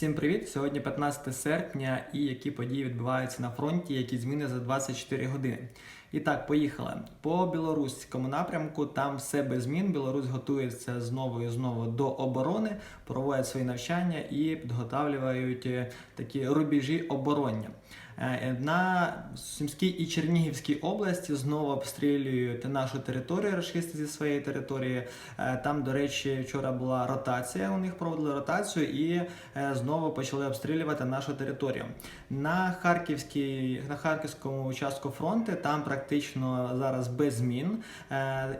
Всім привіт! Сьогодні 15 серпня і які події відбуваються на фронті, які зміни за 24 години. І так, поїхали. По білоруському напрямку там все без змін. Білорусь готується знову і знову до оборони, проводять свої навчання і підготавлюють е, такі рубежі обороння. Е, На Сумській і Чернігівській області знову обстрілюють нашу територію, рашисти зі своєї території. Е, Там, до речі, вчора була ротація. У них проводили ротацію і е, знову почали обстрілювати нашу територію. На Харківській, на Харківському участку фронту там практично зараз без змін.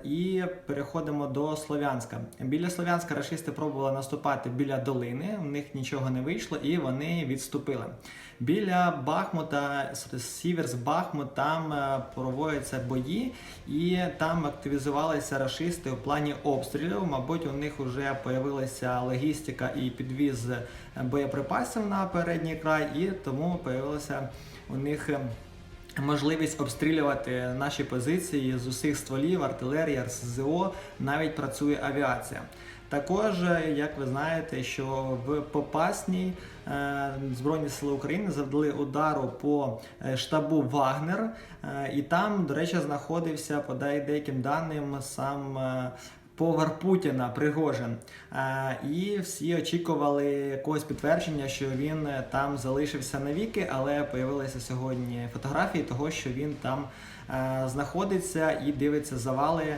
І переходимо до Слов'янська. Біля Слов'янська рашисти пробували наступати біля долини. У них нічого не вийшло, і вони відступили. Біля Бахмута, Сіверс Бахмут, там е, проводяться бої, і там активізувалися рашисти у плані обстрілів. Мабуть, у них вже появилася логістика і підвіз боєприпасів на передній край, і тому появилася у них. е, Можливість обстрілювати наші позиції з усіх стволів, артилерії, РСЗО, навіть працює авіація. Також, е, як ви знаєте, що в Попасній е, Збройні Сили України завдали удару по е, штабу Вагнер, і там, до речі, знаходився, по деяким даним, сам повар Путіна Пригожин. Е, І всі очікували якогось підтвердження, що він е, там залишився навіки, але появилися сьогодні фотографії того, що він там е, знаходиться і дивиться завали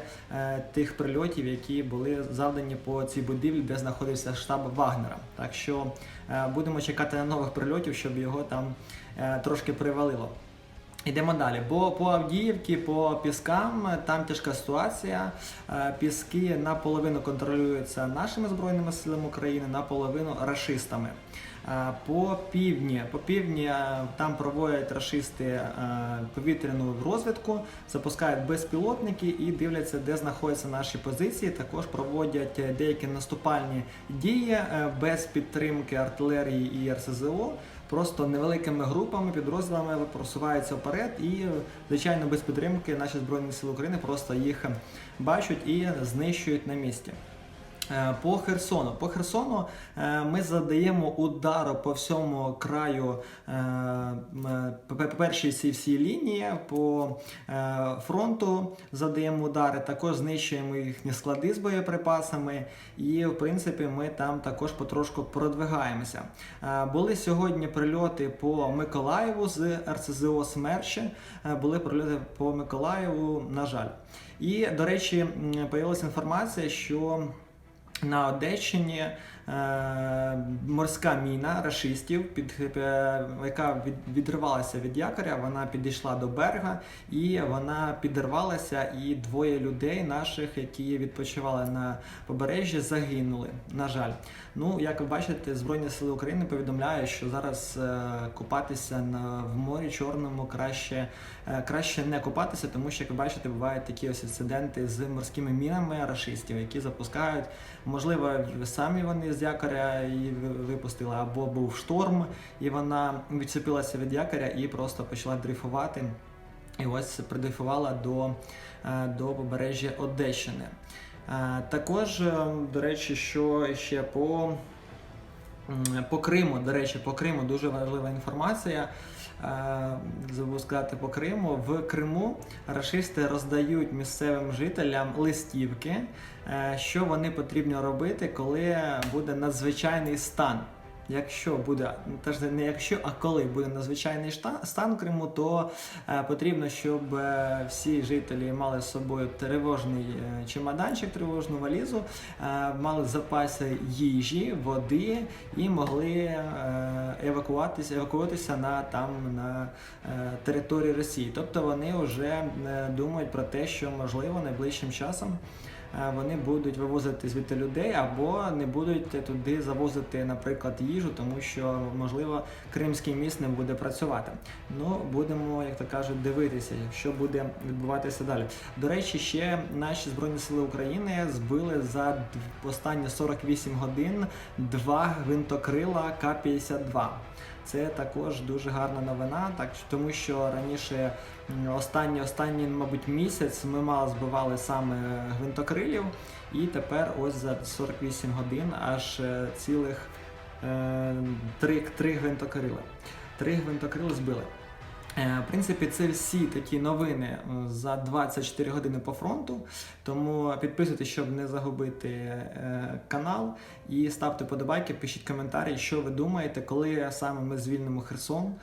тих прильотів, які були завдані по цій будівлі, де знаходився штаб Вагнера. Так що будемо чекати на нових прильотів, щоб його там трошки привалило. Йдемо далі. Бо по Авдіївці, по Піскам там тяжка ситуація. Е, Піски наполовину контролюються нашими збройними силами України, наполовину рашистами. Е, По півдні, по півдні е, там проводять рашисти повітряну розвідку, запускають безпілотники і дивляться, де знаходяться наші позиції. Також проводять деякі наступальні дії без підтримки артилерії і РСЗО. Просто невеликими групами, підрозділами просуваються вперед, і звичайно без підтримки наші збройні сили України просто їх бачать і знищують на місці. Е, По Херсону. По Херсону е, ми задаємо удару по всьому краю е, першій цій всій лінії, по фронту задаємо удари, також знищуємо їхні склади з боєприпасами, і в принципі ми там також потрошку продвигаємося. Були сьогодні прильоти по Миколаєву з РСЗО Смерчі, е, були прильоти по Миколаєву, на жаль. І, до речі, появилася інформація, що на Одещині морська міна рашистів, під, е, яка від, відривалася від якоря, вона підійшла до берега і вона підірвалася, і двоє людей наших, які відпочивали на побережжі, загинули. На жаль. Ну, як ви бачите, Збройні Сили України повідомляють, що зараз е, купатися на, в морі Чорному краще, е, краще не купатися, тому що, як ви бачите, бувають такі ось інциденти з морськими мінами рашистів, які запускають. Можливо, самі вони з якоря її випустила, або був шторм, і вона відчепилася від якоря і просто почала дрейфувати. І ось придрейфувала до, е, до побережжя Одещини. Е, Також, е, до речі, що ще по, по Криму, до речі, по Криму дуже важлива інформація. Е, Забув сказати по Криму. В Криму рашисти роздають місцевим жителям листівки, е, що вони потрібно робити, коли буде надзвичайний стан. Якщо буде теж не якщо, а коли буде надзвичайний стан Криму, то е, потрібно, щоб е, всі жителі мали з собою тривожний е, чемоданчик, тривожну валізу, е, мали запаси їжі, води і могли е, евакуатися, евакуюватися на там на території Росії. Тобто вони вже е, думають про те, що можливо найближчим часом. Е, Вони будуть вивозити звідти людей або не будуть туди завозити, наприклад, їжу, тому що можливо кримський міст не буде працювати. Ну будемо, як то кажуть, дивитися, що буде відбуватися далі. До речі, ще наші збройні сили України збили за останні 48 годин два гвинтокрила К-52. Це також дуже гарна новина, так тому що раніше останні, останній, мабуть, місяць ми мало збивали саме гвинтокрилів, і тепер ось за 48 годин аж е, цілих е, три, три гвинтокрила. Три гвинтокрила збили. Е, В принципі, це всі такі новини е, за 24 години по фронту. Тому підписуйтесь, щоб не загубити е, канал. І ставте подобайки, пишіть коментарі, що ви думаєте, коли саме ми звільнимо Херсон,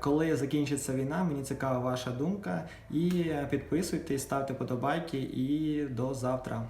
коли закінчиться війна. Мені цікава ваша думка. І підписуйтесь, ставте подобайки і до завтра.